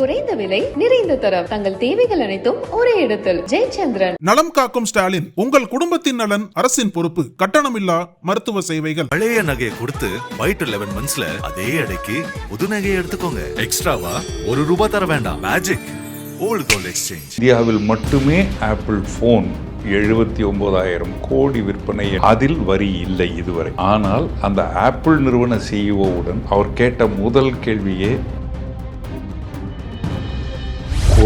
குறைந்த விலை நிறைந்த தரம். தங்கள் தேவைகள் அனைத்தும் ஒரே இடத்தில். ஜெயச்சந்திரன். நலம் காக்கும் ஸ்டாலின் உங்கள் குடும்பத்தின் நலன் அரசின் பொறுப்பு கட்டணமில்லா மருத்துவ சேவைகள். பழைய நகையை கொடுத்து பைட் லெவன் மந்த்ஸ்ல அதே எடைக்கு புது நகையை எடுத்துக்கோங்க. எக்ஸ்ட்ராவா ஒரு ரூபாய் தர வேண்டாம். மேஜிக் ஓல்டு கோல்ட் எக்ஸ்சேஞ்ச் இந்தியாவில் மட்டுமே ஆப்பிள் ஃபோன் எழுபத்தி ஒன்பதாயிரம் கோடி விற்பனை. அதில் வரி இல்லை இதுவரை. ஆனால் அந்த ஆப்பிள் நிறுவன சிஇஓவுடன் அவர் கேட்ட முதல் கேள்வியே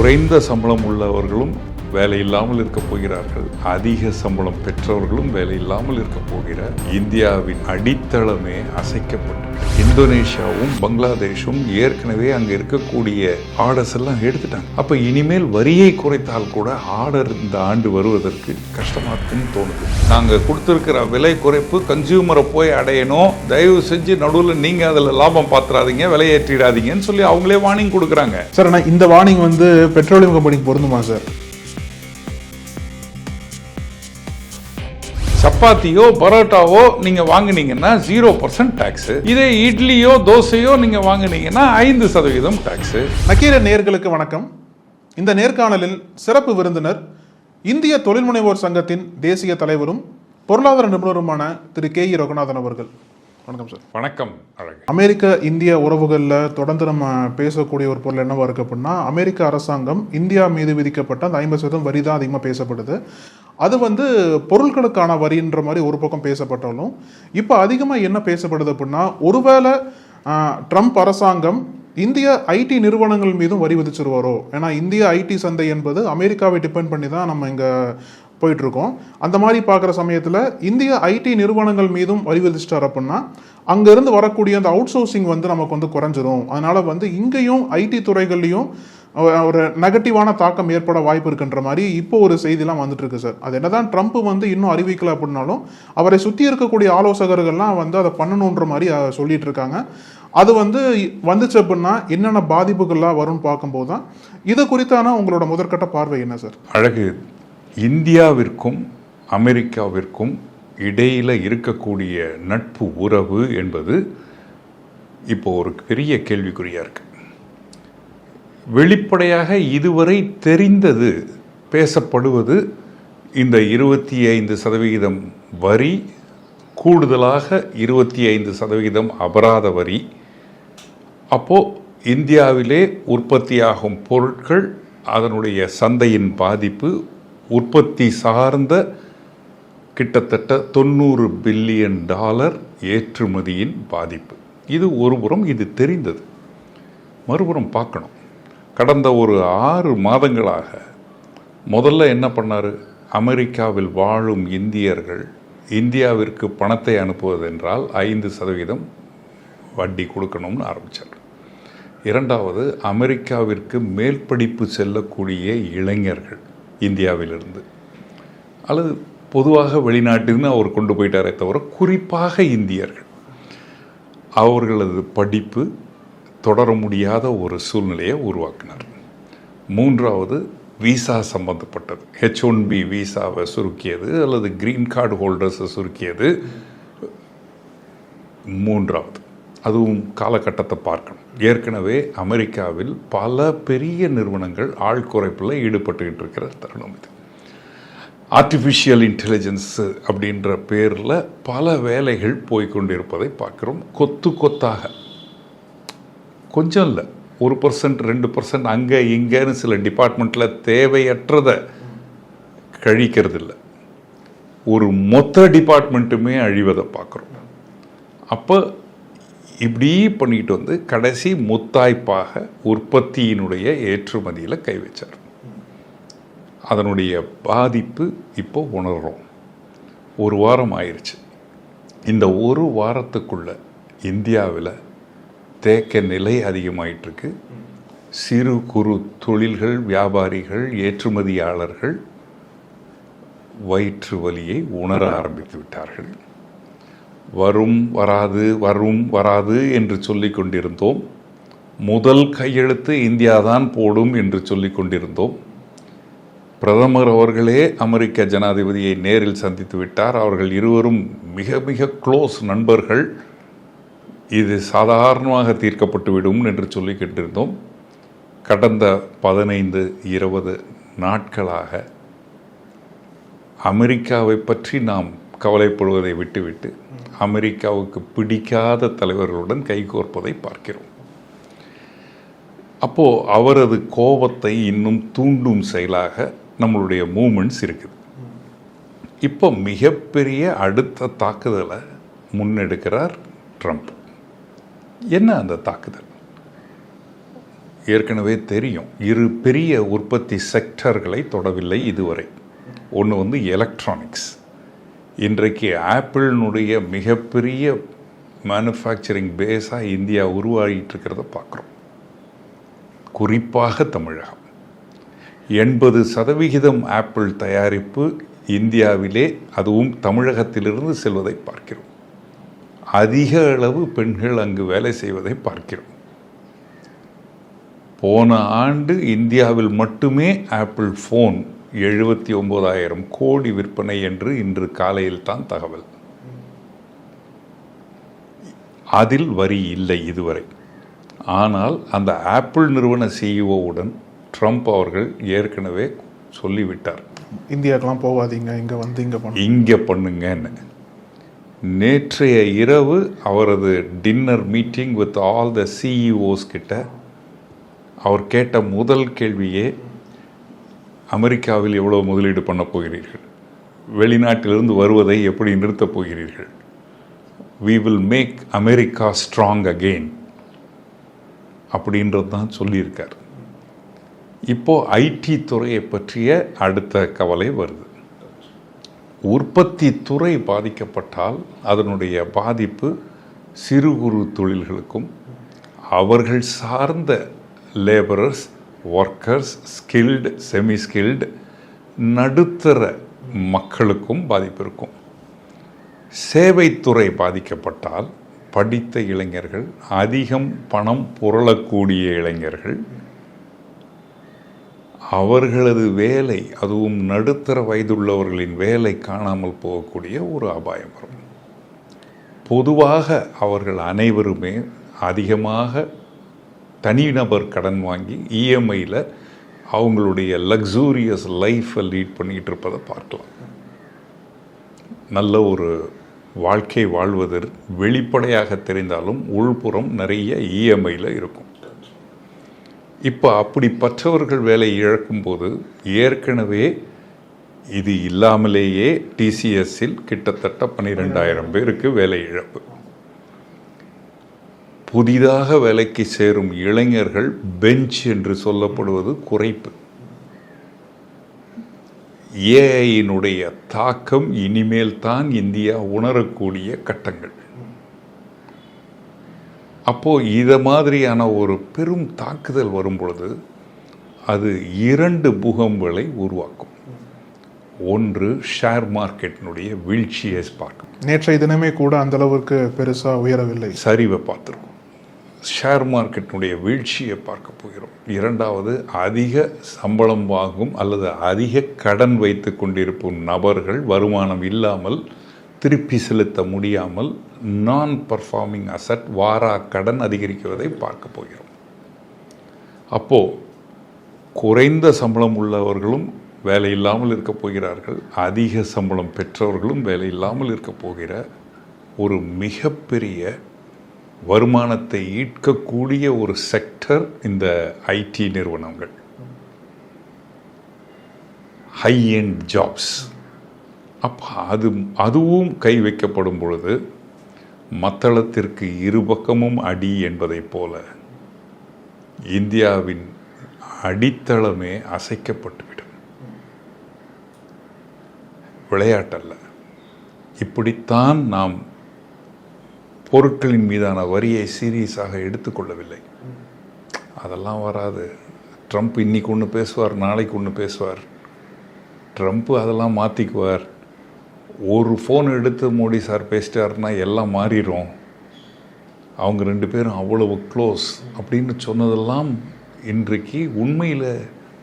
குறைந்த சம்பளம் உள்ளவர்களும் வேலை இல்லாமல் இருக்க போகிறார்கள். அதிக சம்பளம் பெற்றவர்களும் வேலை இல்லாமல் இருக்க போகிறார். இந்தியாவின் அடித்தளமே அசைக்கப்பட்டு இந்தோனேஷியாவும் பங்களாதேஷும் ஏற்கனவே அங்கே இருக்கக்கூடிய ஆர்டர்ஸ் எல்லாம் எடுத்துட்டாங்க. அப்போ இனிமேல் வரியை குறைத்தால் கூட ஆர்டர் இந்த ஆண்டு வருவதற்கு கஷ்டமாக இருக்குன்னு தோணுது. நாங்கள் கொடுத்துருக்கிற விலை குறைப்பு கன்சியூமரை போய் அடையணும். தயவு செஞ்சு நடுவில் நீங்கள் அதில் லாபம் பாத்துறாதீங்க விலையேற்றிடாதீங்கன்னு சொல்லி அவங்களே வார்னிங் கொடுக்குறாங்க. சார் ஆனால் இந்த வார்னிங் வந்து பெட்ரோலியம் கம்பெனிக்கு பொருந்துமா சார்? சப்பாத்தியோ பரோட்டாவோ நீங்க வாங்குனீங்கன்னா ஜீரோ பர்சன்ட் டாக்ஸ் இதே இட்லியோ தோசையோ நீங்க வாங்குனீங்கன்னா ஐந்து சதவீதம் டாக்ஸ் நக்கீர நேயர்களுக்கு வணக்கம். இந்த நேர்காணலில் சிறப்பு விருந்தினர் இந்திய தொழில் முனைவோர் சங்கத்தின் தேசிய தலைவரும் பொருளாதார நிபுணருமான திரு கே இ ரகுநாதன் அவர்கள். வணக்கம் சார். வணக்கம் அழகு அமெரிக்க இந்திய உறவுகளில் தொடர்ந்து நம்ம பேசக்கூடிய ஒரு பொருள் என்னவா இருக்கு அப்படின்னா அமெரிக்க அரசாங்கம் இந்தியா மீது விதிக்கப்பட்ட அந்த ஐம்பது சதவீதம் வரி தான் அதிகமாக பேசப்படுது. அது வந்து பொருட்களுக்கான வரின்ற மாதிரி ஒரு பக்கம் பேசப்பட்டாலும் இப்போ அதிகமாக என்ன பேசப்படுது அப்படின்னா ஒருவேளை ட்ரம்ப் அரசாங்கம் இந்திய ஐடி நிறுவனங்கள் மீதும் வரி விதிச்சிருவாரோ? ஏன்னா இந்திய ஐடி சந்தை என்பது அமெரிக்காவை டிபெண்ட் பண்ணி தான் நம்ம இங்கே போயிட்டுருக்கோம். அந்த மாதிரி பார்க்குற சமயத்தில் இந்திய ஐடி நிறுவனங்கள் மீதும் வரி விதிச்சிட்டார் அப்படின்னா அங்கேருந்து வரக்கூடிய அந்த அவுட் சோர்சிங் வந்து நமக்கு வந்து குறைஞ்சிரும். அதனால் வந்து இங்கேயும் ஐடி துறைகள்லையும் ஒரு நெகட்டிவான தாக்கம் ஏற்பட வாய்ப்பு இருக்குன்ற மாதிரி இப்போ ஒரு செய்திலாம் வந்துட்டு இருக்கு சார் அது என்னதான் ட்ரம்ப் வந்து இன்னும் அறிவிக்கல அப்படின்னாலும் அவரை சுற்றி இருக்கக்கூடிய ஆலோசகர்கள்லாம் வந்து அதை பண்ணணுன்ற மாதிரி சொல்லிட்டு இருக்காங்க அது வந்து வந்துச்சு அப்படின்னா என்னென்ன பாதிப்புகள்லாம் வரும்னு பார்க்கும்போது தான் இது குறித்தான உங்களோட முதற்கட்ட பார்வை என்ன சார் அழகு. இந்தியாவிற்கும் அமெரிக்காவிற்கும் இடையில் இருக்கக்கூடிய நட்பு உறவு என்பது இப்போ ஒரு பெரிய கேள்விக்குறியாக இருக்குது வெளிப்படையாக இதுவரை தெரிந்தது பேசப்படுவது இந்த இருபத்தி ஐந்து சதவிகிதம் வரி கூடுதலாக இருபத்தி ஐந்து சதவிகிதம் அபராத வரி. அப்போது இந்தியாவிலே உற்பத்தியாகும் பொருட்கள் அதனுடைய சந்தையின் பாதிப்பு உற்பத்தி சார்ந்த கிட்டத்தட்ட தொண்ணூறு பில்லியன் டாலர் ஏற்றுமதியின் பாதிப்பு. இது ஒருபுறம் இது தெரிந்தது. மறுபுறம் பார்க்கணும். கடந்த ஒரு ஆறு மாதங்களாக முதல்ல என்ன பண்ணார்? அமெரிக்காவில் வாழும் இந்தியர்கள் இந்தியாவிற்கு பணத்தை அனுப்புவதென்றால் ஐந்து சதவீதம் வட்டி கொடுக்கணும்னு ஆரம்பித்தார் இரண்டாவது அமெரிக்காவிற்கு மேல் படிப்பு செல்லக்கூடிய இளைஞர்கள் இந்தியாவிலிருந்து. அல்லது பொதுவாக வெளிநாட்டிலிருந்து அவர் கொண்டு போயிட்டாரே தவிர குறிப்பாக இந்தியர்கள். அவர்களது படிப்பு தொடர முடியாத ஒரு சூழ்நிலையை உருவாக்கினார். மூன்றாவது விசா சம்பந்தப்பட்டது. ஹெச் ஒன் பி விசாவை சுருக்கியது அல்லது கிரீன் கார்டு ஹோல்டர்ஸை சுருக்கியது. மூன்றாவது அதுவும் காலகட்டத்தை பார்க்கணும். ஏற்கனவே அமெரிக்காவில் பல பெரிய நிறுவனங்கள் ஆள் குறைப்பில் ஈடுபட்டுக்கிட்டு இருக்கிற தருணம் இது. ஆர்டிஃபிஷியல் இன்டெலிஜென்ஸு அப்படின்ற பேரில் பல வேலைகள் போய்கொண்டிருப்பதை பார்க்குறோம். கொத்து கொத்தாக கொஞ்சம் இல்லை. ஒரு பர்சன்ட் ரெண்டு பர்சன்ட் அங்கே இங்கேன்னு சில டிபார்ட்மெண்ட்டில் தேவையற்றதை கழிக்கிறது இல்லை. ஒரு மொத்த டிபார்ட்மெண்ட்டுமே அழிவதை பார்க்குறோம். அப்போ இப்படி பண்ணிட்டு வந்து கடைசி முத்தாய்ப்பாக உற்பத்தியினுடைய ஏற்றுமதியில் கை வச்சார். அதனுடைய பாதிப்பு இப்போ உணர்கிறோம் ஒரு வாரம் ஆயிடுச்சு இந்த ஒரு வாரத்துக்குள்ள இந்தியாவில் தேக்க நிலை அதிகமாயிட்டிருக்கு. சிறு குறு தொழில்கள் வியாபாரிகள் ஏற்றுமதியாளர்கள் வயிற்று வலியை உணர ஆரம்பித்து விட்டார்கள். வரும் வராது வரும் வராது என்று சொல்லிக் கொண்டிருந்தோம். முதல் கையெழுத்து இந்தியாதான் போடும் என்று சொல்லிக் கொண்டிருந்தோம். பிரதமர் அவர்களே அமெரிக்க ஜனாதிபதியை நேரில் சந்தித்து விட்டார். அவர்கள் இருவரும் மிக மிக க்ளோஸ் நண்பர்கள். இது சாதாரணமாக தீர்க்கப்பட்டு விடும் என்று சொல்லி கேட்டிருந்தோம். கடந்த பதினைந்து இருபது நாட்களாக அமெரிக்காவை பற்றி நாம் கவலைப்படுவதை விட்டுவிட்டு அமெரிக்காவுக்கு பிடிக்காத தலைவர்களுடன் கைகோர்ப்பதை பார்க்கிறோம். அப்போது அவரது கோபத்தை இன்னும் தூண்டும் செயலாக நம்மளுடைய மூமெண்ட்ஸ் இருக்குது. இப்போ மிகப்பெரிய அடுத்த தாக்குதலை முன்னெடுக்கிறார் ட்ரம்ப். என்ன அந்த தாக்குதல்? ஏற்கனவே தெரியும். இரு பெரிய உற்பத்தி செக்டர்களை தொடவில்லை இதுவரை. ஒன்று வந்து எலக்ட்ரானிக்ஸ் இன்றைக்கு ஆப்பிளினுடைய மிகப்பெரிய மேனுஃபேக்சரிங் பேஸாக இந்தியா உருவாகிட்டு இருக்கிறத பார்க்குறோம். குறிப்பாக தமிழகம். எண்பது சதவிகிதம் ஆப்பிள் தயாரிப்பு இந்தியாவிலே அதுவும் தமிழகத்திலிருந்து செல்வதை பார்க்கிறோம். அதிக அளவு பெண்கள் அங்கு வேலை செய்வதை பார்க்கிறோம். போன ஆண்டு இந்தியாவில் மட்டுமே ஆப்பிள் ஃபோன் எழுபத்தி ஒன்பதாயிரம் கோடி விற்பனை என்று இன்று காலையில் தான் தகவல். அதில் வரி இல்லை இதுவரை. ஆனால் அந்த ஆப்பிள் நிறுவன சிஇஓவுடன் ட்ரம்ப் அவர்கள் ஏற்கனவே சொல்லிவிட்டார். இந்தியாக்கெல்லாம் போகாதீங்க இங்க வந்து இங்க பண்ண. இங்கே பண்ணுங்கன்னு. நேற்றைய இரவு அவரது dinner meeting with all the CEOs கிட்ட அவர் கேட்ட முதல் கேள்வியே அமெரிக்காவில் எவ்வளோ முதலீடு பண்ண போகிறீர்கள்? வெளிநாட்டிலிருந்து வருவதை எப்படி நிறுத்தப் போகிறீர்கள்? We will make America strong again அப்படின்றது தான் சொல்லியிருக்கார். இப்போ ஐடி துறையை பற்றிய அடுத்த கவலை வருது. உற்பத்தி துறை பாதிக்கப்பட்டால் அதனுடைய பாதிப்பு சிறு குறு தொழில்களுக்கும் அவர்கள் சார்ந்த labourers workers skilled semi skilled நடுத்தர மக்களுக்கும் பாதிப்பு இருக்கும். சேவைத்துறை பாதிக்கப்பட்டால் படித்த இளைஞர்கள் அதிகம் பணம் புரளக்கூடிய இளைஞர்கள் அவர்களது வேலை அதுவும் நடுத்தர வயதுள்ளவர்களின் வேலை காணாமல் போகக்கூடிய ஒரு அபாயம் வரும். பொதுவாக அவர்கள் அனைவருமே அதிகமாக தனிநபர் கடன் வாங்கி இஎம்ஐயில் அவங்களுடைய லக்ஸூரியஸ் லைஃப்பை லீட் பண்ணிகிட்டு இருப்பதை பார்க்கலாம் நல்ல ஒரு வாழ்க்கை வாழ்வதற்கு வெளிப்படையாக தெரிந்தாலும் உள்புறம் நிறைய இஎம்ஐயில் இருக்கும். இப்போ அப்படிப்பட்டவர்கள் வேலை இழக்கும்போது ஏற்கனவே இது இல்லாமலேயே டிசிஎஸ்ஸில் கிட்டத்தட்ட பன்னிரெண்டாயிரம் பேருக்கு வேலை இழப்பு. புதிதாக வேலைக்கு சேரும் இளைஞர்கள் பெஞ்ச் என்று சொல்லப்படுவது குறைப்பு. ஏஐயினுடைய தாக்கம் இனிமேல் தான் இந்தியா உணரக்கூடிய கட்டங்கள். அப்போ இத மாதிரியான ஒரு பெரும் தாக்குதல் வரும் பொழுது அது இரண்டு பூகம்பங்களை உருவாக்கும். ஒன்று ஷேர் மார்க்கெட்டினுடைய வீழ்ச்சியை பார்க்கும். நேற்றைய தினமே கூட அந்த அளவுக்கு பெருசா உயரவில்லை. சரிவை பார்த்துருக்கோம். ஷேர் மார்க்கெட்டினுடைய வீழ்ச்சியை பார்க்க போகிறோம். இரண்டாவது அதிக சம்பளம் வாங்கும் அல்லது அதிக கடன் வைத்து கொண்டிருக்கும் நபர்கள் வருமானம் இல்லாமல் திருப்பி செலுத்த முடியாமல் நான் பர்ஃபார்மிங் அசட் வாரா கடன் அதிகரிக்கிறதை பார்க்க போகிறோம். அப்போது குறைந்த சம்பளம் உள்ளவர்களும் வேலை இல்லாமல் இருக்க போகிறார்கள். அதிக சம்பளம் பெற்றவர்களும் வேலை இல்லாமல் இருக்க போகிற ஒரு மிகப்பெரிய வருமானத்தை ஈர்க்கக்கூடிய ஒரு செக்டர் இந்த ஐடி நிறுவனங்கள். ஹை எண்ட் ஜாப்ஸ் அப்போ அது அதுவும் கை வைக்கப்படும் பொழுது மத்தளத்திற்கு இருபக்கமும் அடி என்பதைப் போல இந்தியாவின் அடித்தளமே அசைக்கப்பட்டுவிடும். விளையாட்டல்ல. இப்படித்தான் நாம் பொருட்களின் மீதான வரியை சீரியஸாக எடுத்துக்கொள்ளவில்லை அதெல்லாம் வராது. ட்ரம்ப் இன்னைக்கு ஒன்று பேசுவார் நாளைக்கு ஒன்று பேசுவார். ட்ரம்ப் அதெல்லாம் மாற்றிக்குவார் ஒரு ஃபோன் எடுத்து மோடி சார் பேசிட்டாருன்னா எல்லாம் மாறிடும். அவங்க ரெண்டு பேரும் அவ்வளவு க்ளோஸ் அப்படின்னு சொன்னதெல்லாம் இன்றைக்கு உண்மையில்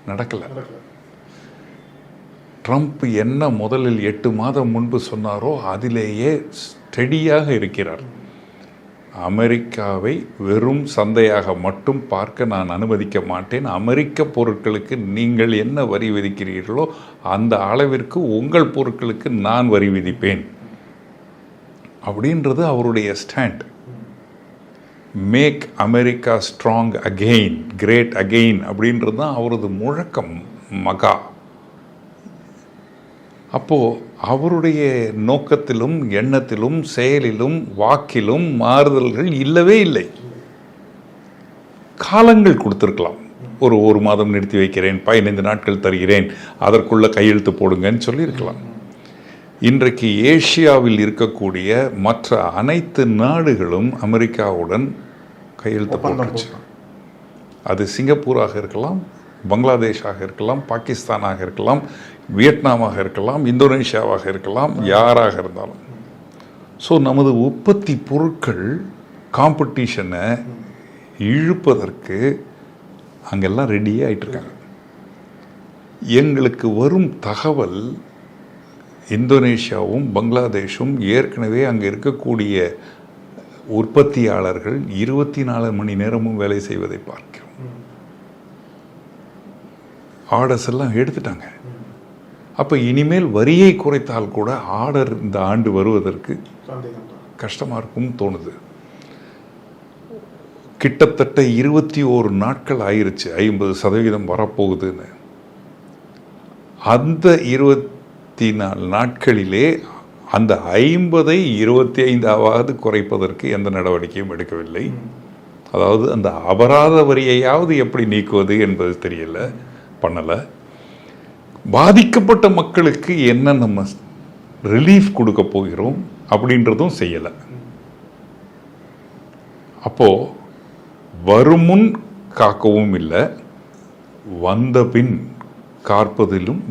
நடக்கலை. ட்ரம்ப் என்ன முதலில் எட்டு மாதம் முன்பு சொன்னாரோ அதிலேயே ஸ்டெடியாக இருக்கிறார். அமெரிக்காவை வெறும் சந்தையாக மட்டும் பார்க்க நான் அனுமதிக்க மாட்டேன். அமெரிக்க பொருட்களுக்கு நீங்கள் என்ன வரி விதிக்கிறீர்களோ அந்த அளவிற்கு உங்கள் பொருட்களுக்கு நான் வரி விதிப்பேன். அப்படின்றது அவருடைய stand. Make America strong again great again அப்படின்றது தான் அவரது முழக்கம் மகா. அப்போது அவருடைய நோக்கத்திலும் எண்ணத்திலும் செயலிலும் வாக்கிலும் மாறுதல்கள் இல்லவே இல்லை. காலங்கள் கொடுத்துருக்கலாம். ஒரு ஒரு மாதம் நிறுத்தி வைக்கிறேன் பதினைந்து நாட்கள் தருகிறேன் அதற்குள்ள கையெழுத்து போடுங்கன்னு சொல்லியிருக்கலாம். இன்றைக்கு ஏசியாவில் இருக்கக்கூடிய மற்ற அனைத்து நாடுகளும் அமெரிக்காவுடன் கையெழுத்து போட்டுருச்சு அது சிங்கப்பூராக இருக்கலாம் பங்களாதேஷாக இருக்கலாம் பாகிஸ்தானாக இருக்கலாம் வியட்நாமாக இருக்கலாம் இந்தோனேஷியாவாக இருக்கலாம் யாராக இருந்தாலும். ஸோ நமது உற்பத்தி பொருட்கள் காம்படிஷனை இழுப்பதற்கு அங்கெல்லாம் ரெடியே ஆகிட்டுருக்காங்க எங்களுக்கு வரும் தகவல் இந்தோனேஷியாவும் பங்களாதேஷும் ஏற்கனவே அங்கே இருக்கக்கூடிய உற்பத்தியாளர்கள் இருபத்தி நாலு மணி நேரமும் வேலை செய்வதை பார்க்கிறோம். ஆர்டர்ஸ் எல்லாம் எடுத்துட்டாங்க. அப்போ இனிமேல் வரியை குறைத்தால் கூட ஆர்டர் இந்த ஆண்டு வருவதற்கு கஷ்டமாக இருக்கும்னு தோணுது. கிட்டத்தட்ட இருபத்தி ஓரு நாட்கள் ஆயிருச்சு. ஐம்பது சதவீதம் வரப்போகுதுன்னு. அந்த இருபத்தி நாலு நாட்களிலே அந்த ஐம்பதை இருபத்தி ஐந்தாவது குறைப்பதற்கு எந்த நடவடிக்கையும் எடுக்கவில்லை. அதாவது அந்த அபராத வரியையாவது எப்படி நீக்குவது என்பது தெரியல பண்ணலை. பாதிக்கப்பட்ட மக்களுக்கு என்ன நம்ம ரிலீஃப் கொடுக்க போகிறோம் அப்படின்றதும் செய்யலை. அப்போ வருமுன் காக்கவும் இல்லை வந்த பின் காற்பதிலும்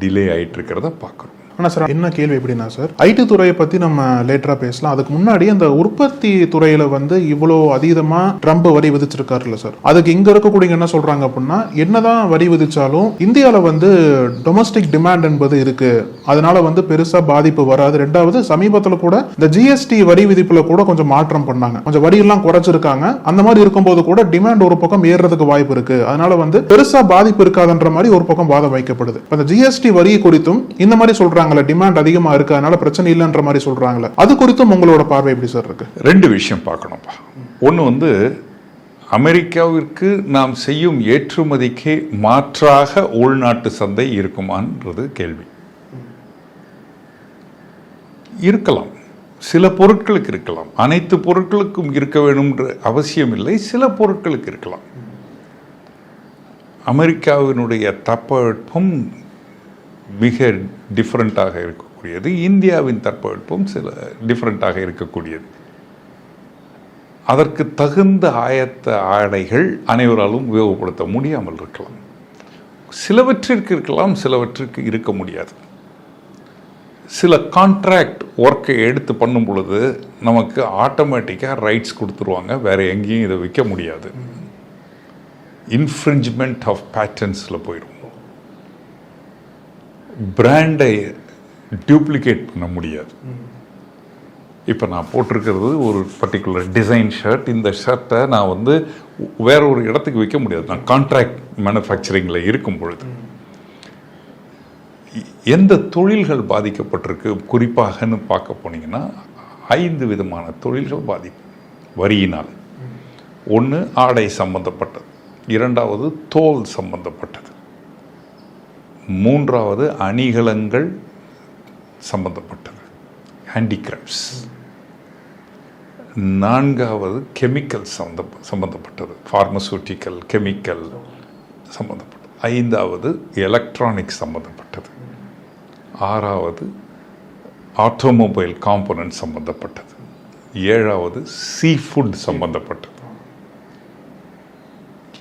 டிலே ஆயிட்டு இருக்கிறத பார்க்குறோம். ஆனால் சார்? என்ன கேள்வி எப்படின்னா சார் ஐடி துறையை பற்றி நம்ம லேட்டராக பேசலாம். அதுக்கு முன்னாடி அந்த உற்பத்தி துறையில் வந்து இவ்வளோ அதீதமாக ட்ரம்ப் வரி விதிச்சிருக்காருல்ல சார். அதுக்கு இங்கே இருக்கக்கூடிய என்ன சொல்கிறாங்க அப்படின்னா என்னதான் வரி விதிச்சாலும் இந்தியாவில் வந்து டொமஸ்டிக் டிமாண்ட் என்பது இருக்குது அதனால வந்து பெருசாக பாதிப்பு வராது. ரெண்டாவது சமீபத்தில் கூட இந்த ஜிஎஸ்டி வரி விதிப்பில் கூட கொஞ்சம் மாற்றம் பண்ணாங்க. கொஞ்சம் வரியெல்லாம் குறைச்சிருக்காங்க. அந்த மாதிரி இருக்கும்போது கூட டிமாண்ட் ஒரு பக்கம் ஏறுறதுக்கு வாய்ப்பு இருக்குது அதனால வந்து பெருசாக பாதிப்பு இருக்காதுன்ற மாதிரி ஒரு பக்கம் வாதம் வைக்கப்படுது. அந்த இந்த ஜிஎஸ்டி வரி குறித்தும் இந்த மாதிரி சொல்கிறாங்க சொல்றாங்கல்ல டிமாண்ட் அதிகமா இருக்கு அதனால பிரச்சனை இல்லைன்ற மாதிரி சொல்றாங்கல்ல. அது குறித்தும் உங்களோட பார்வை எப்படி சார் இருக்கு? ரெண்டு விஷயம் பார்க்கணும்ப்பா. ஒன்று வந்து அமெரிக்காவிற்கு நாம் செய்யும் ஏற்றுமதிக்கு மாற்றாக உள்நாட்டு சந்தை இருக்குமான்றது கேள்வி. இருக்கலாம். சில பொருட்களுக்கு இருக்கலாம். அனைத்து பொருட்களுக்கும் இருக்க வேணும்ன்ற அவசியம் இல்லை. சில பொருட்களுக்கு இருக்கலாம். அமெரிக்காவினுடைய தட்பவெப்பம் மிக டிஃப்ரெண்ட்டாக இருக்கக்கூடியது. இந்தியாவின் தட்பவெப்பம் சில டிஃப்ரெண்ட்டாக இருக்கக்கூடியது. அதற்கு தகுந்த ஆயத்த ஆடைகள் அனைவராலும் உபயோகப்படுத்த முடியாமல் இருக்கலாம். சிலவற்றிற்கு இருக்கலாம் சிலவற்றிற்கு இருக்க முடியாது. சில கான்ட்ராக்ட் ஒர்க்கை எடுத்து பண்ணும் பொழுது நமக்கு ஆட்டோமேட்டிக்காக ரைட்ஸ் கொடுத்துருவாங்க. வேறு எங்கேயும் இதை விற்க முடியாது. இன்ஃப்ரிஞ்ச்மெண்ட் ஆஃப் பேட்டர்ன்ஸில் போயிடும் பிராண்டை டூப்ளிகேட் பண்ண முடியாது. இப்போ நான் போட்டிருக்கிறது ஒரு பர்டிகுலர் டிசைன் ஷர்ட் இந்த ஷர்ட்டை நான் வந்து வேற ஒரு இடத்துக்கு விற்க முடியாது. நான் கான்ட்ராக்ட் மேனுஃபேக்சரிங்கில் இருக்கும் பொழுது. எந்த தொழில்கள் பாதிக்கப்பட்டிருக்கு? குறிப்பாகன்னு பார்க்க போனீங்கன்னா ஐந்து விதமான தொழில்கள் பாதிப்பு. வரியினால். ஒன்று ஆடை சம்பந்தப்பட்டது. இரண்டாவது தோல் சம்பந்தப்பட்டது. மூன்றாவது அணிகலன்கள் சம்பந்தப்பட்டது. ஹேண்டிகிராஃப்ட்ஸ் நான்காவது கெமிக்கல் சம்மந்த சம்பந்தப்பட்டது. ஃபார்மசூட்டிக்கல் கெமிக்கல் சம்பந்தப்பட்டது. ஐந்தாவது எலக்ட்ரானிக்ஸ் சம்பந்தப்பட்டது. ஆறாவது ஆட்டோமொபைல் காம்போனன்ட் சம்பந்தப்பட்டது. ஏழாவது சீ ஃபுட் சம்பந்தப்பட்டது.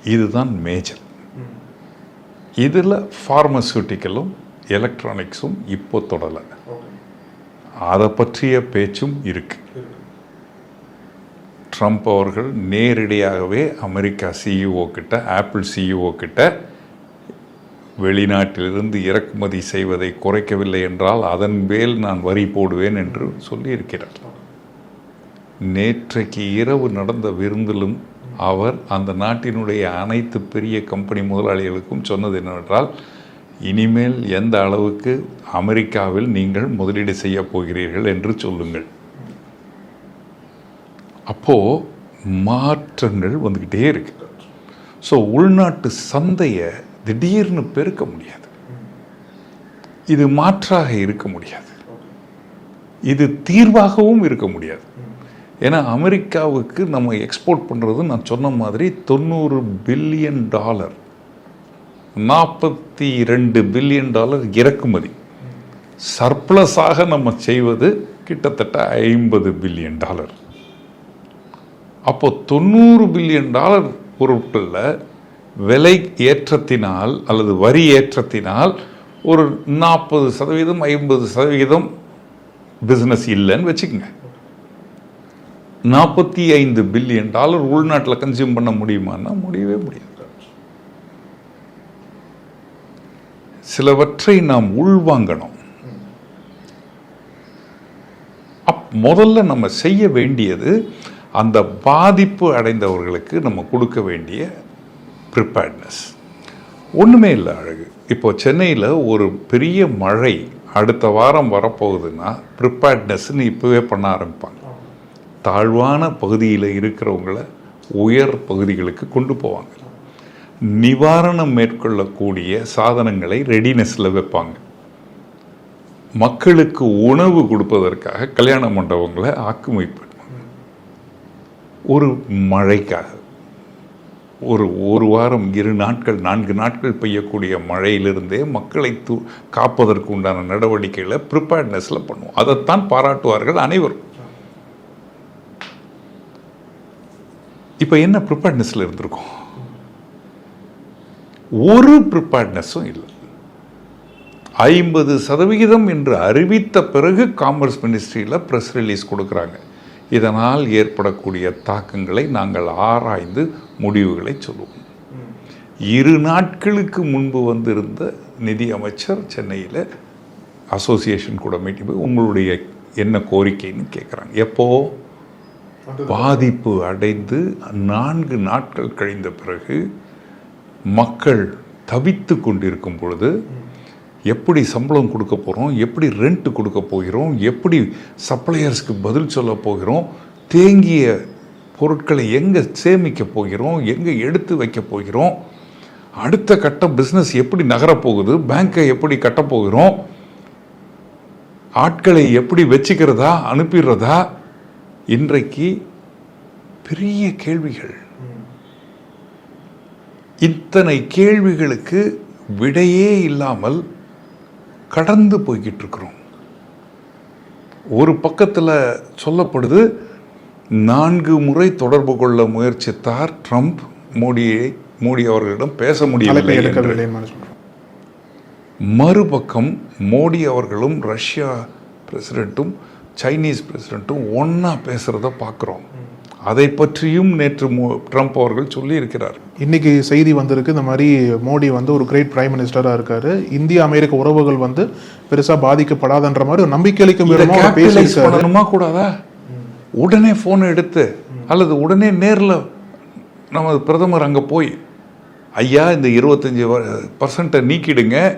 இதுதான் மேஜர் இதில் ஃபார்மசூட்டிக்கலும் எலக்ட்ரானிக்ஸும் இப்போ தொடலை. அதை பற்றிய பேச்சும் இருக்கு. ட்ரம்ப் அவர்கள் நேரடியாகவே அமெரிக்கா சிஇஓ கிட்ட ஆப்பிள் சிஇஓ கிட்ட வெளிநாட்டிலிருந்து இறக்குமதி செய்வதை குறைக்கவில்லை என்றால் அதன் மேல் நான் வரி போடுவேன் என்று சொல்லியிருக்கிறார். நேற்றைக்கு இரவு நடந்த விருந்திலும் அவர் அந்த நாட்டினுடைய அனைத்து பெரிய கம்பெனி முதலாளிகளுக்கும் சொன்னது என்னவென்றால் இனிமேல் எந்த அளவுக்கு அமெரிக்காவில் நீங்கள் முதலீடு செய்ய போகிறீர்கள் என்று சொல்லுங்கள். அப்போ மாற்றங்கள் வந்துக்கிட்டே இருக்கு. ஸோ உள்நாட்டு சந்தையை திடீர்னு பெருக்க முடியாது. இது மாற்றாக இருக்க முடியாது. இது தீர்வாகவும் இருக்க முடியாது. ஏன்னா அமெரிக்காவுக்கு நம்ம எக்ஸ்போர்ட் பண்ணுறது நான் சொன்ன மாதிரி தொண்ணூறு பில்லியன் டாலர் நாற்பத்தி ரெண்டு பில்லியன் டாலர் இறக்குமதி. சர்ப்ளஸாக நம்ம செய்வது கிட்டத்தட்ட ஐம்பது பில்லியன் டாலர் அப்போ தொண்ணூறு பில்லியன் டாலர் பொருட்களில் விலை ஏற்றத்தினால் அல்லது வரி ஏற்றத்தினால் ஒரு நாற்பது சதவீதம் ஐம்பது சதவீதம் பிஸ்னஸ் இல்லைன்னு வச்சுக்கோங்க. நாற்பத்தி ஐந்து பில்லியன் டாலர் உள்நாட்டில் கன்சியூம் பண்ண முடியுமான்னா முடியவே முடியாது. சிலவற்றை நாம் உள்வாங்கணும். அப் முதல்ல நம்ம செய்ய வேண்டியது அந்த பாதிப்பு அடைந்தவர்களுக்கு நம்ம கொடுக்க வேண்டிய ப்ரிப்பேர்ட்னஸ் ஒன்றுமே இல்லை அழகு. இப்போ சென்னையில் ஒரு பெரிய மழை அடுத்த வாரம் வரப்போகுதுன்னா ப்ரிப்பேர்ட்னஸ்ன்னு இப்போவே பண்ண ஆரம்பிப்பாங்க. தாழ்வான பகுதியில் இருக்கிறவங்கள உயர் பகுதிகளுக்கு கொண்டு போவாங்க. நிவாரணம் மேற்கொள்ளக்கூடிய சாதனங்களை ரெடினஸில் வைப்பாங்க. மக்களுக்கு உணவு கொடுப்பதற்காக கல்யாண மண்டபங்களை ஆக்கிரமிப்பு ஒரு மழைக்காக. ஒரு ஒரு வாரம் இரு நாட்கள் நான்கு நாட்கள் பெய்யக்கூடிய மழையிலிருந்தே மக்களை தூ காப்பதற்கு உண்டான நடவடிக்கைகளை ப்ரிப்பேர்ட்னஸில் பண்ணுவோம். அதைத்தான் பாராட்டுவார்கள் அனைவரும். இப்போ என்ன ப்ரிப்பேர்ட்னஸில் இருந்திருக்கோம்? ஒரு ப்ரிப்பேர்ட்னஸும் இல்லை. ஐம்பது சதவிகிதம் என்று அறிவித்த பிறகு காமர்ஸ் மினிஸ்ட்ரியில் ப்ரெஸ் ரிலீஸ் கொடுக்குறாங்க. இதனால் ஏற்படக்கூடிய தாக்கங்களை நாங்கள் ஆராய்ந்து முடிவுகளை சொல்லுவோம். இரு நாட்களுக்கு முன்பு வந்திருந்த நிதி அமைச்சர் சென்னையில் அசோசியேஷன் கூட மீட்டிங் போய் உங்களுடைய என்ன கோரிக்கைன்னு கேட்குறாங்க எப்போது பாதிப்பு அடைந்து நான்கு நாட்கள் கழிந்த பிறகு மக்கள் தவித்து கொண்டிருக்கும் பொழுது எப்படி சம்பளம் கொடுக்க போகிறோம் எப்படி ரெண்ட் கொடுக்க போகிறோம் எப்படி சப்ளையர்ஸ்க்கு பதில் சொல்ல போகிறோம் தேங்கிய பொருட்களை எங்கே சேமிக்க போகிறோம் எங்கே எடுத்து வைக்க போகிறோம் அடுத்த கட்டம் பிஸ்னஸ் எப்படி நகரப்போகுது பேங்கை எப்படி கட்டப்போகிறோம் ஆட்களை எப்படி வச்சுக்கிறதா அனுப்பிடுறதா இன்றைக்கு பெரிய கேள்விகள். இத்தனை கேள்விகளுக்கு விடையே இல்லாமல் கடந்து போய்கிட்டு இருக்கிறோம் ஒரு பக்கத்தில் சொல்லப்படுது நான்கு முறை தொடர்பு கொள்ள முயற்சித்தார் ட்ரம்ப் மோடியை மோடி அவர்களிடம் பேச முடியவில்லை என்று. மறுபக்கம் மோடி அவர்களும் ரஷ்யா பிரசிடெண்ட்டும் சைனீஸ் பிரசிடெண்ட்டும் ஒன்றா பேசுகிறத பார்க்குறோம் அதை பற்றியும் நேற்று மோ- ட்ரம்ப் அவர்கள் சொல்லியிருக்கிறார். இன்னைக்கு செய்தி வந்திருக்கு. இந்த மாதிரி மோடி வந்து ஒரு கிரேட் பிரைம் மினிஸ்டராக இருக்காரு. இந்திய அமெரிக்க உறவுகள் வந்து பெருசா பாதிக்கப்படாதன்ற மாதிரி ஒரு நம்பிக்கை அளிக்கும் பண்ணணுமா கூடாதா? உடனே ஃபோனை எடுத்து அல்லது உடனே நேரில் நமது பிரதமர் அங்கே போய் ஐயா இந்த இருபத்தஞ்சி பர்சன்ட்டை நீக்கிடுங்க.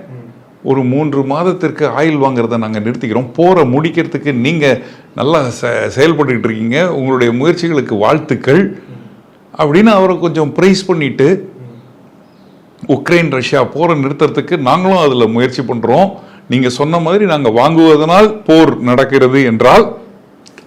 ஒரு மூன்று மாதத்திற்கு ஆயில் வாங்குறத நாங்கள் நிறுத்திக்கிறோம். போரை முடிக்கிறதுக்கு நீங்கள் நல்லா செயல்பட்டுக்கிட்டு இருக்கீங்க. உங்களுடைய முயற்சிகளுக்கு வாழ்த்துக்கள். அப்படின்னு அவரை கொஞ்சம் ப்ரைஸ் பண்ணிட்டு உக்ரைன் ரஷ்யா போரை நிறுத்துறதுக்கு நாங்களும் அதில் முயற்சி பண்ணுறோம் நீங்கள் சொன்ன மாதிரி நாங்கள் வாங்குவதனால் போர் நடக்கிறது என்றால்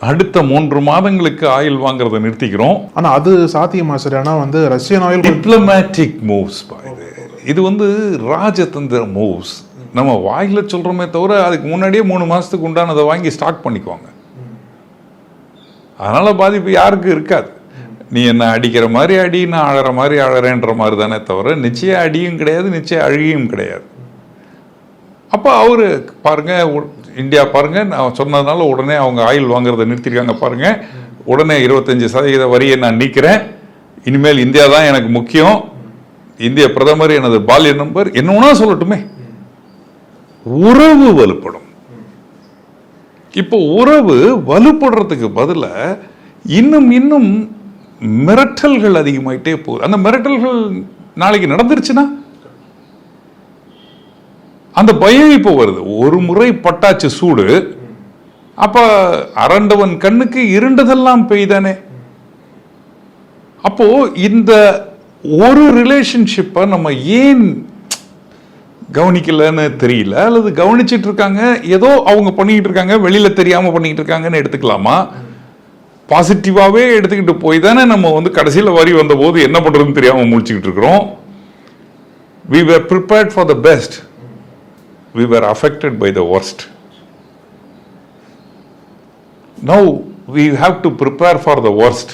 அடுத்த மூன்று மாதங்களுக்கு ஆயில் வாங்குறதை நிறுத்திக்கிறோம். ஆனா அது சாத்தியமா சார்? ஏன்னா வந்து ரஷ்யன் ஆயில் டிப்ளமேட்டிக் மூவ்ஸ் இது இது வந்து ராஜதந்திர மூவ்ஸ் நம்ம வாயில சொல்கிறோமே தவிர அதுக்கு முன்னாடியே மூணு மாதத்துக்கு உண்டானதை வாங்கி ஸ்டாக் பண்ணிக்குவாங்க. அதனால் பாதிப்பு யாருக்கும் இருக்காது. நீ என்ன அடிக்கிற மாதிரி அடி நான் அழகிற மாதிரி அழகிறேன்ற மாதிரி தானே தவிர நிச்சய அடியும் கிடையாது நிச்சய அழுகியும் கிடையாது. அப்போ அவரு பாருங்க இந்தியா பாருங்க நான் சொன்னதுனால உடனே அவங்க ஆயில் வாங்குறதை நிறுத்திருக்காங்க பாருங்கள் உடனே இருபத்தஞ்சு சதவீத வரியை நான் நீக்கிறேன். இனிமேல் இந்தியா தான் எனக்கு முக்கியம். இந்திய பிரதமர் எனது பால்ய நம்பர் என்ன வேணா சொல்லட்டுமே. உறவு வலுப்படும். இப்போ உறவு வலுப்படுறதுக்கு பதில இன்னும் இன்னும் மிரட்டல்கள் அதிகமாயிட்டே போகுது. அந்த மிரட்டல்கள் நாளைக்கு நடந்துருச்சுன்னா? அந்த பயம் இப்போ வருது. ஒரு முறை பட்டாச்சு சூடு அப்ப அரண்டவன் கண்ணுக்கு இருண்டதெல்லாம் பெய்தானே? அப்போ இந்த ஒரு ரிலேஷன்ஷிப்பை நம்ம ஏன் கவனிக்கலன்னு தெரியல அல்லது கவனிச்சிட்டு இருக்காங்க ஏதோ அவங்க பண்ணிக்கிட்டு இருக்காங்க வெளியில் தெரியாமல் பண்ணிக்கிட்டு இருக்காங்கன்னு எடுத்துக்கலாமா? பாசிட்டிவாகவே எடுத்துக்கிட்டு போய் தானே நம்ம வந்து கடைசியில் வரி வந்தபோது என்ன பண்ணுறதுன்னு தெரியாமல் முடிச்சுக்கிட்டு இருக்கிறோம் we were prepared for the best we were affected by the worst now we have to prepare for the worst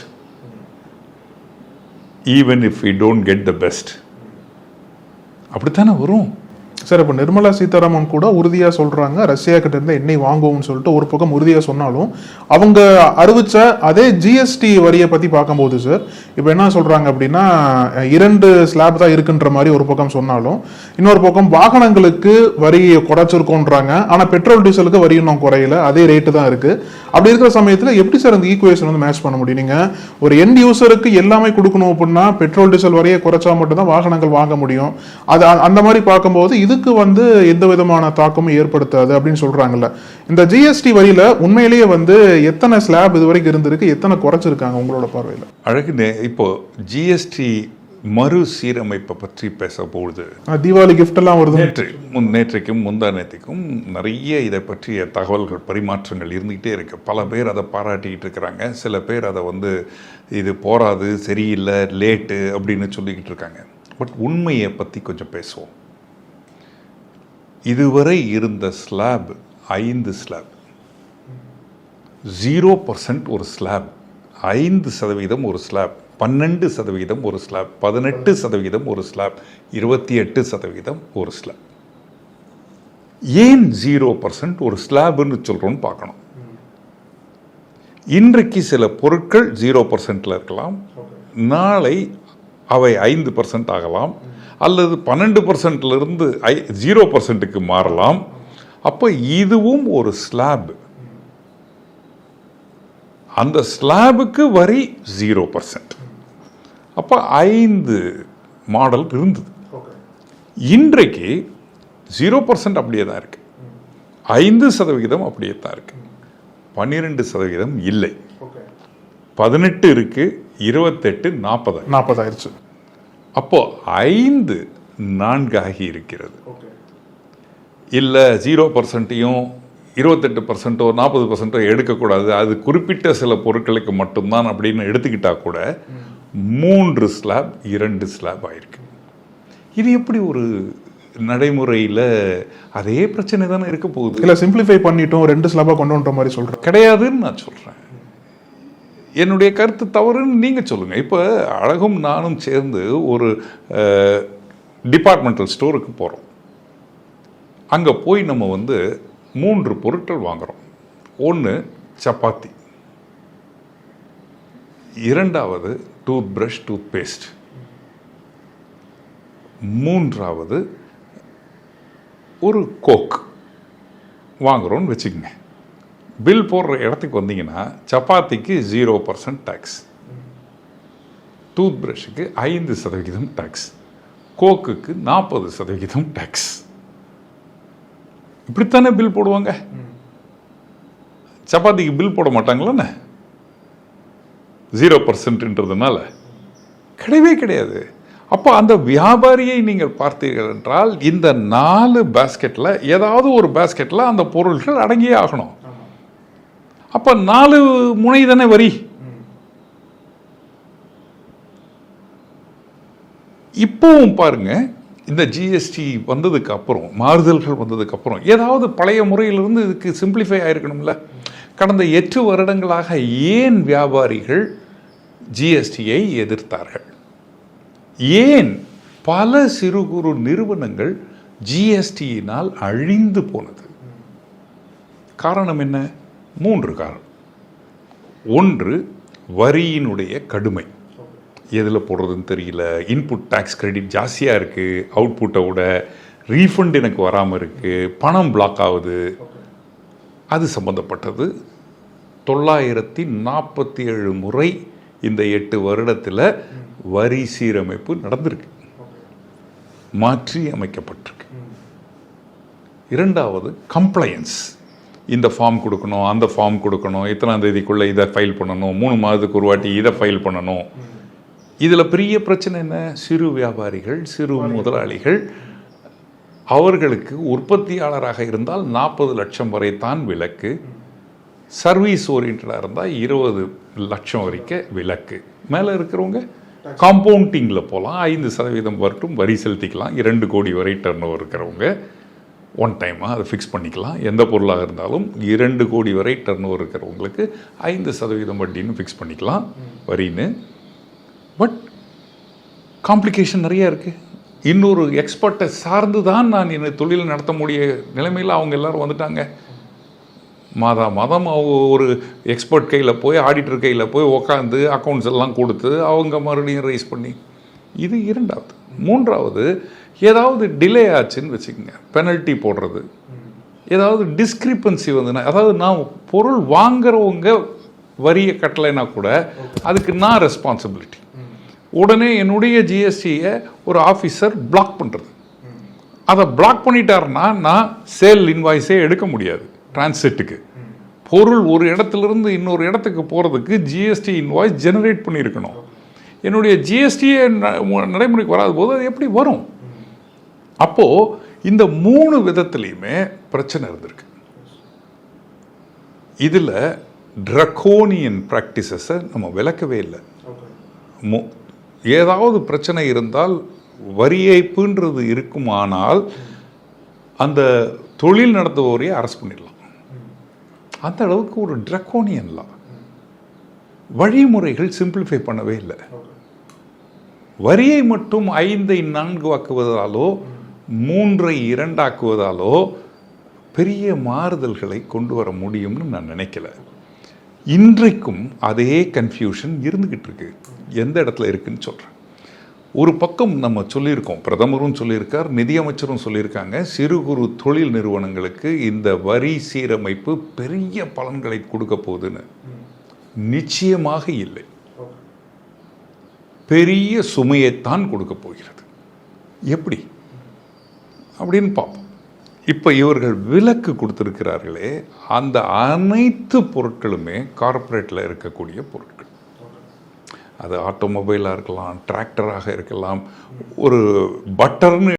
even if we don't get the best அப்படித்தானே வரும்? சார் இப்போ நிர்மலா சீதாராமன் கூட உறுதியாக சொல்கிறாங்க ரஷ்யா கிட்ட இருந்து எண்ணெய் வாங்குவோம்னு சொல்லிட்டு ஒரு பக்கம் உறுதியாக சொன்னாலும் அவங்க அறிவிச்ச அதே ஜிஎஸ்டி வரியை பற்றி பார்க்கும்போது சார் இப்போ என்ன சொல்கிறாங்க அப்படின்னா இரண்டு ஸ்லாப் தான் இருக்குன்ற மாதிரி ஒரு பக்கம் சொன்னாலும் இன்னொரு பக்கம் வாகனங்களுக்கு வரி குறைச்சிருக்கோன்றாங்க. ஆனால் பெட்ரோல் டீசலுக்கு வரி இன்னும் குறையல அதே ரேட்டு தான் இருக்குது அப்படி இருக்கிற சமயத்தில் எப்படி சார் அந்த ஈக்குவேஷன் வந்து மேட்ச் பண்ண முடியும்? நீங்கள் ஒரு எண்ட் யூசருக்கு எல்லாமே கொடுக்கணும் அப்படின்னா பெட்ரோல் டீசல் வரையை குறைச்சா மட்டும்தான் வாகனங்கள் வாங்க முடியும். அது அந்த மாதிரி பார்க்கும்போது இது இதுக்கு வந்து எந்த விதமான தாக்கமும் ஏற்படுத்தாது அப்படின்னு சொல்றாங்கல்ல. இந்த ஜிஎஸ்டி வரியில உண்மையிலேயே வந்து எத்தனை ஸ்லாப் இது வரைக்கும் இருந்திருக்கு எத்தனை குறைச்சிருக்காங்க உங்களோட பார்வையில்? அழகு இப்போ ஜிஎஸ்டி மறுசீரமைப்பை பற்றி பேசப்போகுது தீபாவளி gift எல்லாம் வருது. நேற்று முன் நேற்றைக்கும் முந்தா நேற்றுக்கும் நிறைய இதை பற்றிய தகவல்கள் பரிமாற்றங்கள் இருந்துகிட்டே இருக்கு. பல பேர் அதை பாராட்டிக்கிட்டு இருக்கிறாங்க. சில பேர் அதை வந்து இது போராது சரியில்லை லேட்டு அப்படின்னு சொல்லிக்கிட்டு இருக்காங்க. பட் உண்மையை பற்றி கொஞ்சம் பேசுவோம். இதுவரை இருந்த ஸ்லாப் ஐந்து ஸ்லாப் ஜீரோ பர்சன்ட் ஒரு ஸ்லாப் ஐந்து சதவீதம் ஒரு ஸ்லாப் பன்னெண்டு சதவீதம் ஒரு ஸ்லாப் பதினெட்டு சதவீதம் ஒரு ஸ்லாப் இருபத்தி எட்டு சதவீதம் ஒரு ஸ்லாப் ஏன் ஜீரோ பர்சன்ட் ஒரு ஸ்லாப்னு சொல்கிறோன்னு பார்க்கணும். இன்றைக்கு சில பொருட்கள் ஜீரோ பர்சன்ட்ல இருக்கலாம். நாளை அவை ஐந்து பர்சன்ட் ஆகலாம். அல்லது பன்னெண்டு பர்சன்ட்ல இருந்து ஐ ஜீரோ பர்சன்ட்டுக்கு மாறலாம். அப்போ இதுவும் ஒரு ஸ்லாப். அந்த ஸ்லாபுக்கு வரி ஜீரோ பர்சன்ட். அப்போ ஐந்து மாடல் இருந்தது. இன்றைக்கு ஜீரோ பர்சன்ட் அப்படியே தான் இருக்கு. ஐந்து சதவிகிதம் அப்படியே தான் இருக்கு. பன்னிரெண்டு சதவிகிதம் இல்லை. பதினெட்டு இருக்கு இருபத்தெட்டு நாற்பது நாற்பதாயிருச்சு அப்போ ஐந்து நான்காகி இருக்கிறது. இல்லை ஜீரோ பர்சன்ட்டையும் இருபத்தெட்டு பர்சன்ட்டோ நாற்பது பர்சன்ட்டோ எடுக்கக்கூடாது. அது குறிப்பிட்ட சில பொருட்களுக்கு மட்டும்தான் அப்படின்னு எடுத்துக்கிட்டா கூட மூன்று ஸ்லாப் இரண்டு ஸ்லாப் ஆயிருக்கு. இது எப்படி ஒரு நடைமுறையில் அதே பிரச்சனை தானே இருக்க போகுது? இல்ல சிம்பிளிஃபை பண்ணிட்டோம் ரெண்டு ஸ்லாபா கொண்டு வந்துட்ட மாதிரி சொல்றேன். கிடையாதுன்னு நான் சொல்கிறேன் என்னுடைய கருத்து தவறுன்னு நீங்கள் சொல்லுங்கள் இப்போ அழகும் நானும் சேர்ந்து ஒரு டிபார்ட்மெண்டல் ஸ்டோருக்கு போகிறோம் அங்கே போய் நம்ம வந்து மூன்று பொருட்கள் வாங்குறோம். ஒன்று சப்பாத்தி. இரண்டாவது டூத் ப்ரஷ் டூத் பேஸ்ட் மூன்றாவது ஒரு கோக் வாங்குகிறோன்னு வச்சுக்கோங்க. பில் போடுற இடத்துக்கு வந்தீங்கன்னா சப்பாத்திக்கு ஜீரோ பர்சன்ட் டேக்ஸ் டூத் ப்ரஷுக்கு ஐந்து சதவிகிதம் டேக்ஸ் கோக்குக்கு நாற்பது சதவிகிதம் டேக்ஸ் இப்படித்தானே பில் போடுவாங்க? சப்பாத்திக்கு பில் போட மாட்டாங்களாண்ணே ஜீரோ பர்சன்ட்ன்றதுனால கிடையவே கிடையாது. அப்போ அந்த வியாபாரியை நீங்கள் பார்த்தீர்கள் என்றால் இந்த நாலு பேஸ்கெட்டில் ஏதாவது ஒரு பேஸ்கெட்டில் அந்த பொருள்கள் அடங்கியே ஆகணும். அப்போ நாலு முனை தானே வரி? இப்போவும் பாருங்க இந்த ஜிஎஸ்டி வந்ததுக்கு அப்புறம் மாறுதல்கள் வந்ததுக்கு அப்புறம் ஏதாவது பழைய முறையிலிருந்து இதுக்கு சிம்பிளிஃபை ஆயிருக்கணும்ல? கடந்த எட்டு வருடங்களாக ஏன் வியாபாரிகள் ஜிஎஸ்டியை எதிர்த்தார்கள்? ஏன் பல சிறு குறு நிறுவனங்கள் ஜிஎஸ்டியினால் அழிந்து போனது? காரணம் என்ன? மூன்று காரணம் ஒன்று வரியினுடைய கடுமை. எதில் போடுறதுன்னு தெரியல. இன்புட் டேக்ஸ் கிரெடிட் ஜாஸ்தியாக இருக்குது அவுட்புட்டை விட ரீஃபண்ட் எனக்கு வராமல் இருக்குது பணம் பிளாக் ஆகுது. அது சம்மந்தப்பட்டது தொள்ளாயிரத்தி நாற்பத்தி ஏழு முறை இந்த எட்டு வருடத்தில் வரி சீரமைப்பு நடந்திருக்கு. மாற்றி அமைக்கப்பட்டிருக்கு. இரண்டாவது கம்ப்ளையன்ஸ் இந்த ஃபார்ம் கொடுக்கணும் அந்த ஃபார்ம் கொடுக்கணும் இத்தனாம் தேதிக்குள்ளே இதை ஃபைல் பண்ணணும் மூணு மாதத்துக்கு ஒரு வாட்டி இதை ஃபைல் பண்ணணும். இதில் பெரிய பிரச்சனை என்ன? சிறு வியாபாரிகள் சிறு முதலாளிகள் அவர்களுக்கு உற்பத்தியாளராக இருந்தால் நாற்பது லட்சம் வரை தான் விலக்கு. சர்வீஸ் ஓரியன்டாக இருந்தால் இருபது லட்சம் வரைக்கும் விலக்கு. மேலே இருக்கிறவங்க காம்பவுண்டிங்கில் போகலாம் ஐந்து சதவீதம் வரட்டும் வரி செலுத்திக்கலாம் இரண்டு கோடி வரை டர்ன் ஓவர் இருக்கிறவங்க. ஒன் டைமாக அதை ஃபிக்ஸ் பண்ணிக்கலாம். எந்த பொருளாக இருந்தாலும் இரண்டு கோடி வரை டர்ன் ஓவர் இருக்கிறவங்களுக்கு ஐந்து சதவீதம் வட்டின்னு ஃபிக்ஸ் பண்ணிக்கலாம். வரின்னு. பட் காம்ப்ளிகேஷன் நிறைய இருக்குது இன்னொரு எக்ஸ்பர்ட்டை சார்ந்து தான் நான் என்னை தொழில் நடத்த முடிய நிலைமையில் அவங்க எல்லாரும் வந்துட்டாங்க. மாதா மாதம் ஒரு எக்ஸ்பர்ட் கையில் போய் ஆடிட்டர் கையில் போய் உக்காந்து அக்கௌண்ட்ஸ் எல்லாம் கொடுத்து அவங்க மறுபடியும் ரைஸ் பண்ணி. இது இரண்டாவது. மூன்றாவது ஏதாவது டிலே ஆச்சுன்னு வச்சுக்கோங்க. பெனல்ட்டி போடுறது. ஏதாவது டிஸ்கிரிப்பன்சி வந்துன்னா அதாவது நான் பொருள் வாங்குறவங்க வரியை கட்டலைன்னா கூட அதுக்கு நான் ரெஸ்பான்சிபிலிட்டி உடனே என்னுடைய ஜிஎஸ்டியை ஒரு ஆஃபீஸர் பிளாக் பண்ணுறது அதை பிளாக் பண்ணிட்டாருன்னா நான் சேல் இன்வாய்ஸே எடுக்க முடியாது டிரான்சிட்டுக்கு பொருள் ஒரு இடத்துலேருந்து இன்னொரு இடத்துக்கு போகிறதுக்கு ஜிஎஸ்டி இன்வாய்ஸ் ஜெனரேட் பண்ணியிருக்கணும். என்னுடைய ஜிஎஸ்டியை நடைமுறைக்கு வராத போது அது எப்படி வரும்? அப்போது இந்த மூணு விதத்துலேயுமே பிரச்சனை இருந்திருக்கு. இதில் ட்ரக்கோனியன் ப்ராக்டிசஸை நம்ம விளக்கவே இல்லை. மு ஏதாவது பிரச்சனை இருந்தால் வரி ஏய்ப்புன்றது இருக்குமானால் அந்த தொழில் நடத்துவோரையே அரெஸ்ட் பண்ணிடலாம். அந்த அளவுக்கு ஒரு ட்ரக்கோனியன்லாம் வழிமுறைகள் சிம்பிளிஃபை பண்ணவே இல்லை. வரியை மட்டும் ஐந்தை நான்கு ஆக்குவதாலோ மூன்றை இரண்டாக்குவதாலோ பெரிய மாறுதல்களை கொண்டு வர முடியும்னு நான் நினைக்கல. இன்றைக்கும் அதே கன்ஃபியூஷன் இருந்துக்கிட்டு இருக்கு. எந்த இடத்துல இருக்குன்னு சொல்கிறேன் ஒரு பக்கம் நம்ம சொல்லியிருக்கோம் பிரதமரும் சொல்லியிருக்கார் நிதியமைச்சரும் சொல்லியிருக்காங்க சிறு குறு தொழில் நிறுவனங்களுக்கு இந்த வரி சீரமைப்பு பெரிய பலன்களை கொடுக்க போகுதுன்னு. நிச்சயமாக இல்லை. பெரிய சுமையைத்தான் கொடுக்க போகிறது. எப்படி? அப்படின்னு பார்ப்போம். இப்போ இவர்கள் விலக்கு கொடுத்துருக்கிறார்களே அந்த அனைத்து பொருட்களுமே கார்ப்பரேட்டில் இருக்கக்கூடிய பொருட்கள். அது ஆட்டோமொபைலாக இருக்கலாம் டிராக்டராக இருக்கலாம் ஒரு பட்டர்னு